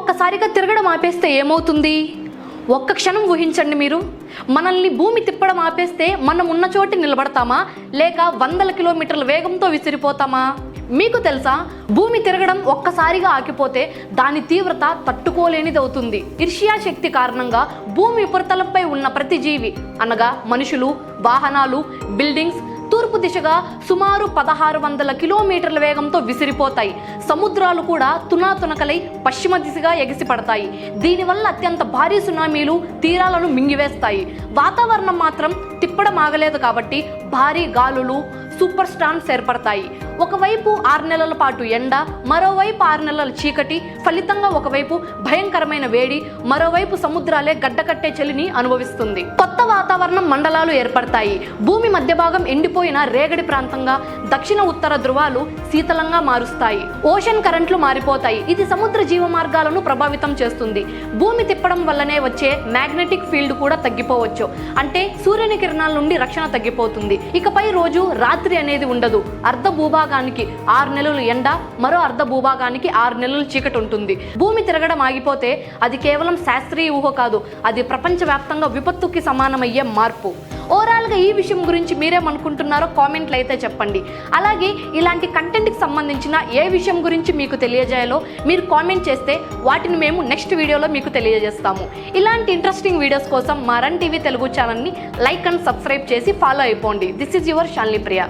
ఒక్కసారిగా తిరగడం ఆపేస్తే ఏమవుతుంది? ఒక్క క్షణం ఊహించండి మీరు. మనల్ని భూమి తిప్పడం ఆపేస్తే మనం ఉన్న చోటి నిలబడతామా? లేక వందల కిలోమీటర్ల వేగంతో విసిరిపోతామా? మీకు తెలుసా భూమి తిరగడం ఒక్కసారిగా ఆగిపోతే దాని తీవ్రత తట్టుకోలేనిది అవుతుంది ఇర్షియా శక్తి కారణంగా భూమి ఉపరితలంపై ఉన్న ప్రతి జీవి అనగా మనుషులు వాహనాలు బిల్డింగ్స్ తూర్పు దిశగా సుమారు పదహారు వందల కిలోమీటర్ల వేగంతో విసిరిపోతాయి. సముద్రాలు కూడా తునాతునకలై పశ్చిమ దిశగా ఎగిసిపడతాయి. దీనివల్ల అత్యంత భారీ సునామీలు తీరాలను మింగివేస్తాయి. వాతావరణం మాత్రం తిప్పడం ఆగలేదు కాబట్టి భారీ గాలులు సూపర్ స్టాన్స్ ఏర్పడతాయి. ఒకవైపు ఆరు నెలల పాటు ఎండ మరోవైపు ఆరు నెలల చీకటి ఫలితంగా ఒకవైపు భయంకరమైన వేడి మరోవైపు సముద్రాలే గడ్డకట్టే చలిని అనుభవిస్తుంది. కొత్త వాతావరణం మండలాలు ఏర్పడతాయి. భూమి మధ్య భాగం ఎండిపోయిన రేగడి ప్రాంతంగా దక్షిణ ఉత్తర ధృవాలు శీతలంగా మారుస్తాయి. ఓషన్ కరెంట్లు మారిపోతాయి. ఇది సముద్ర జీవ మార్గాలను ప్రభావితం చేస్తుంది. భూమి తిప్పడం వల్లనే వచ్చే మ్యాగ్నెటిక్ ఫీల్డ్ కూడా తగ్గిపోవచ్చు. అంటే సూర్యుని కిరణాల నుండి రక్షణ తగ్గిపోతుంది. ఇకపై రోజు రాత్రి అనేది ఉండదు. అర్ధ భూభాగానికి ఆరు నెలలు ఎండ మరో అర్ధ భూభాగానికి ఆరు నెలలు చీకటి ఉంటుంది. భూమి తిరగడం ఆగిపోతే అది కేవలం శాస్త్రీయ ఊహ కాదు అది ప్రపంచవ్యాప్తంగా విపత్తుకి సమానమయ్యే మార్పు. ఓవరాల్గా ఈ విషయం గురించి మీరేమనుకుంటున్నారో కామెంట్లు అయితే చెప్పండి. అలాగే ఇలాంటి కంటెంట్కి సంబంధించిన ఏ విషయం గురించి మీకు తెలియజేయాలో మీరు కామెంట్ చేస్తే వాటిని మేము నెక్స్ట్ వీడియోలో మీకు తెలియజేస్తాము. ఇలాంటి ఇంట్రెస్టింగ్ వీడియోస్ కోసం మా రన్ టీవీ తెలుగు ఛానల్ని లైక్ అండ్ సబ్స్క్రైబ్ చేసి ఫాలో అయిపోండి. This is your Shalini Priya.